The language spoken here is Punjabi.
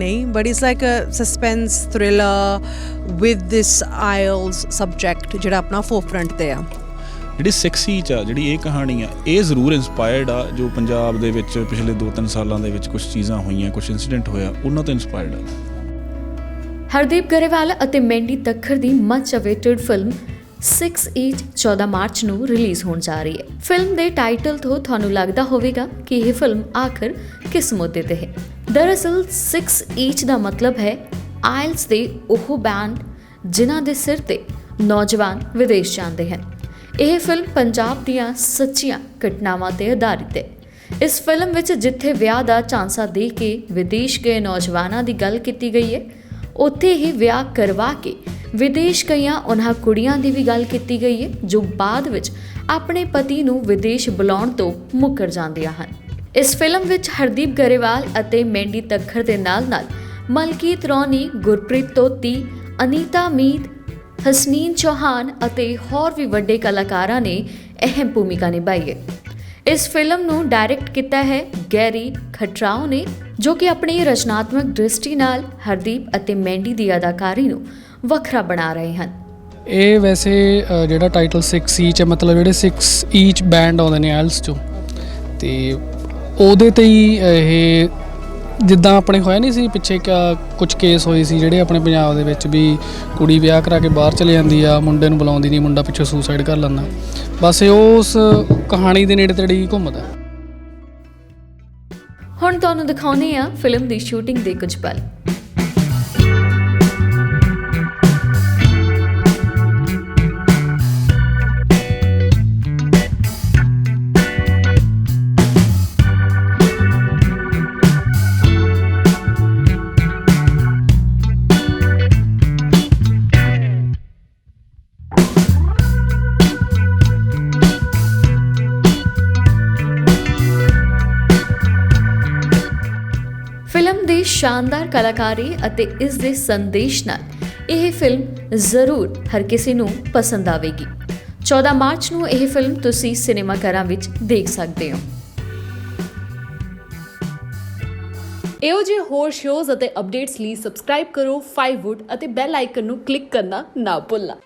ਨਹੀਂ but it's like a suspense thriller with this IELTS subject ਜਿਹੜਾ ਆਪਣਾ forefront ਤੇ ਆ ਜਿਹੜੀ 6 ਚ ਆ ਜਿਹੜੀ ਇਹ ਕਹਾਣੀ ਆ ਇਹ ਜ਼ਰੂਰ ਇਨਸਪਾਇਰਡ ਆ ਜੋ ਪੰਜਾਬ ਦੇ ਵਿੱਚ ਪਿਛਲੇ 2-3 ਸਾਲਾਂ ਦੇ ਵਿੱਚ ਕੁਝ ਚੀਜ਼ਾਂ ਹੋਈਆਂ ਕੁਝ ਇਨਸੀਡੈਂਟ ਹੋਇਆ ਉਹਨਾਂ ਤੋਂ ਇਨਸਪਾਇਰਡ ਆ ਹਰਦੀਪ ਗਰੇਵਾਲ ਅਤੇ ਮੈਂਡੀ ਤੱਖਰ ਦੀ ਮਚ ਅਵੇਟਡ ਫਿਲਮ 6 ਈਚ 14 ਮਾਰਚ ਨੂੰ ਰਿਲੀਜ਼ ਹੋਣ ਜਾ ਰਹੀ ਹੈ ਫਿਲਮ ਦੇ ਟਾਈਟਲ ਤੋਂ ਤੁਹਾਨੂੰ ਲੱਗਦਾ ਹੋਵੇਗਾ ਕਿ ਇਹ ਫਿਲਮ ਆਖਰ ਕਿਸ ਮੁੱਦੇ ਤੇ ਹੈ ਦਰਅਸਲ 6 ਈਚ ਦਾ ਮਤਲਬ ਹੈ ਆਇਲਸ ਦੇ ਉਹ ਬੈਂਡ ਜਿਨ੍ਹਾਂ ਦੇ ਸਿਰ ਤੇ ਨੌਜਵਾਨ ਵਿਦੇਸ਼ ਜਾਂਦੇ ਹਨ। ਇਹ ਫਿਲਮ ਪੰਜਾਬ ਦੀਆਂ ਸੱਚੀਆਂ ਘਟਨਾਵਾਂ ਤੇ ਆਧਾਰਿਤ ਹੈ। ਇਸ ਫਿਲਮ ਵਿੱਚ ਜਿੱਥੇ ਵਿਆਹ ਦਾ ਚਾਂਸਾ ਦੇ ਕੇ ਵਿਦੇਸ਼ ਗਏ ਨੌਜਵਾਨਾਂ ਦੀ ਗੱਲ ਕੀਤੀ ਗਈ ਹੈ, ਉੱਥੇ ਹੀ ਵਿਆਹ ਕਰਵਾ ਕੇ ਵਿਦੇਸ਼ ਗਈਆਂ ਉਹਨਾਂ ਕੁੜੀਆਂ ਦੀ ਵੀ ਗੱਲ ਕੀਤੀ ਗਈ ਹੈ, ਜੋ ਬਾਅਦ ਵਿੱਚ ਆਪਣੇ ਪਤੀ ਨੂੰ ਵਿਦੇਸ਼ ਬੁਲਾਉਣ ਤੋਂ ਮੁੱਕਰ ਜਾਂਦੀਆਂ ਹਨ। ਇਸ ਫਿਲਮ ਵਿੱਚ ਹਰਦੀਪ ਗਰੇਵਾਲ ਅਤੇ ਮੈਂਡੀ ਤੱਖਰ ਦੇ ਨਾਲ-ਨਾਲ ਮਲਕੀਤ ਰੌਣੀ ਗੁਰਪ੍ਰੀਤ ਤੋਤੀ ਅਨੀਤਾ ਮੀਤ ਹਸਨੀਨ ਚੌਹਾਨ ਅਤੇ ਹੋਰ ਵੀ ਵੱਡੇ ਕਲਾਕਾਰਾਂ ਨੇ ਅਹਿਮ ਭੂਮਿਕਾ ਨਿਭਾਈ ਹੈ। ਇਸ ਫਿਲਮ ਨੂੰ ਡਾਇਰੈਕਟ ਕੀਤਾ ਹੈ ਗੈਰੀ ਖਟਰਾਓ ਨੇ ਜੋ ਕਿ ਆਪਣੀ ਰਚਨਾਤਮਕ ਦ੍ਰਿਸ਼ਟੀ ਨਾਲ ਹਰਦੀਪ ਅਤੇ ਮੈਂਡੀ ਦੀ ਅਦਾਕਾਰੀ ਨੂੰ ਵੱਖਰਾ ਬਣਾ ਰਹੇ ਹਨ। ਇਹ ਵੈਸੇ ਅ, ਜਿਹੜਾ ਟਾਈਟਲ 6 ਈਚ ਹੈ ਮਤਲਬ ਜਿਹੜੇ 6 ਈਚ ਬੈਂਡ ਆਉਂਦੇ ਨੇ ਆਇਲਸ ਚੋਂ ਤੇ ਉਹਦੇ ਤੇ ਹੀ ਇਹ ਜਿੱਦਾਂ ਆਪਣੇ ਹੋਇਆ ਨਹੀਂ ਸੀ, ਪਿੱਛੇ ਕੁਝ ਕੇਸ ਹੋਏ ਸੀ ਜਿਹੜੇ ਆਪਣੇ ਪੰਜਾਬ ਦੇ ਵਿੱਚ ਵੀ ਕੁੜੀ ਵਿਆਹ ਕਰਾ ਕੇ ਬਾਹਰ ਚਲੇ ਜਾਂਦੀ ਆ, ਮੁੰਡੇ ਨੂੰ ਬੁਲਾਉਂਦੀ ਨਹੀਂ, ਮੁੰਡਾ ਪਿੱਛੇ ਸੁਸਾਈਡ ਕਰ ਲੈਂਦਾ। ਬਸ ਇਹ ਉਸ ਕਹਾਣੀ ਦੇ ਨੇੜੇ ਤੇੜੇ ਹੀ ਘੁੰਮਦਾ। ਹੁਣ ਤੁਹਾਨੂੰ ਦਿਖਾਉਂਦੇ ਆ ਫਿਲਮ ਦੀ ਸ਼ੂਟਿੰਗ ਦੇ ਕੁਝ ਪਲ। ਦੀ ਸ਼ਾਨਦਾਰ ਕਲਾਕਾਰੀ ਅਤੇ ਇਸ ਦੇ ਸੰਦੇਸ਼ ਨਾਲ ਇਹ ਫਿਲਮ ਜ਼ਰੂਰ ਹਰ ਕਿਸੇ ਨੂੰ ਪਸੰਦ ਆਵੇਗੀ। 14 ਮਾਰਚ ਨੂੰ ਇਹ ਫਿਲਮ ਤੁਸੀਂ ਸਿਨੇਮਾ ਘਰਾਂ ਵਿੱਚ ਦੇਖ ਸਕਦੇ ਹੋ। ਇਹੋ ਜਿਹੇ ਹੋਰ ਸ਼ੋਜ਼ ਅਤੇ ਅਪਡੇਟਸ ਲਈ ਸਬਸਕ੍ਰਾਈਬ ਕਰੋ 5wood ਅਤੇ ਬੈਲ ਆਈਕਨ ਨੂੰ ਕਲਿੱਕ ਕਰਨਾ ਨਾ ਭੁੱਲਣਾ।